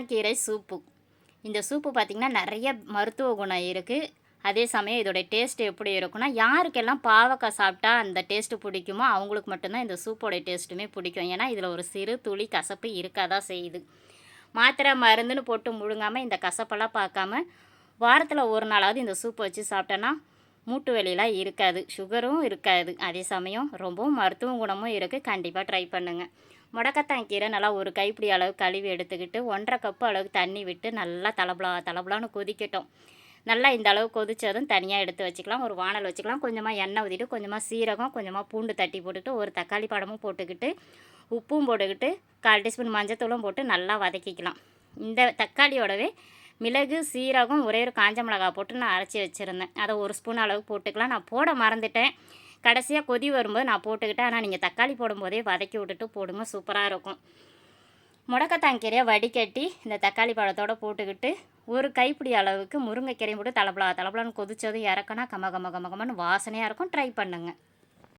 முடக்கத்தான் கீரை சூப்பு. இந்த சூப்பு பார்த்திங்கன்னா நிறைய மருத்துவ குணம் இருக்குது அதே சமயம் இதோடைய டேஸ்ட் எப்படி இருக்குன்னா யாருக்கெல்லாம் பாவக்காய் சாப்பிட்டா அந்த டேஸ்ட்டு பிடிக்குமோ அவங்களுக்கு மட்டும்தான் இந்த சூப்போடைய டேஸ்ட்டுமே பிடிக்கும். ஏன்னா இதில் ஒரு சிறு துளி கசப்பு இருக்காதான் செய்யுது. மாத்திரை மருந்துன்னு போட்டு முழுங்காமல் இந்த கசப்பெல்லாம் பார்க்காம வாரத்தில் ஒரு நாளாவது இந்த சூப்பை வச்சு சாப்பிட்டோன்னா மூட்டு வலிலாம் இருக்காது சுகரும் இருக்காது. அதே சமயம் ரொம்பவும் மருத்துவ குணமும் இருக்குது கண்டிப்பாக ட்ரை பண்ணுங்கள் முடக்கத்தான் கீரை நல்லா ஒரு கைப்பிடி அளவு கழுவி எடுத்துக்கிட்டு ஒன்றரை கப்பு அளவுக்கு தண்ணி விட்டு நல்லா தலபலா தலபலான்னு கொதிக்கட்டும். நல்லா இந்த அளவு கொதித்ததும் தனியாக எடுத்து வச்சுக்கலாம். ஒரு வானல் வச்சுக்கலாம். கொஞ்சமாக எண்ணெய் ஊற்றிட்டு கொஞ்சமாக சீரகம் கொஞ்சமாக பூண்டு தட்டி போட்டுட்டு ஒரு தக்காளி பழமும் போட்டுக்கிட்டு உப்பும் போட்டுக்கிட்டு கால் டீஸ்பூன் மஞ்சத்தூளும் போட்டு நல்லா வதக்கிக்கலாம். இந்த தக்காளியோடவே மிளகு சீரகம் ஒரே ஒரு காஞ்ச மிளகா போட்டு நான் அரைச்சி வச்சுருந்தேன். அதை ஒரு ஸ்பூன் அளவு போட்டுக்கலாம். நான் போட மறந்துட்டேன். கடைசியாக கொதி வரும்போது நான் போட்டுக்கிட்டேன். ஆனால் நீங்கள் தக்காளி போடும்போதே வதக்கி விட்டுட்டு போடுங்க. சூப்பராக இருக்கும். முடக்கத்தாங்கீரையை வடிகட்டி இந்த தக்காளி பழத்தோடு போட்டுக்கிட்டு ஒரு கைப்பிடி அளவுக்கு முருங்கைக்கீரையும் போட்டு தலப்பலா தலப்பலான்னு கொதிச்சதும் இறக்குனா கம கம கம கமன்னு வாசனையாக இருக்கும். ட்ரை பண்ணுங்கள்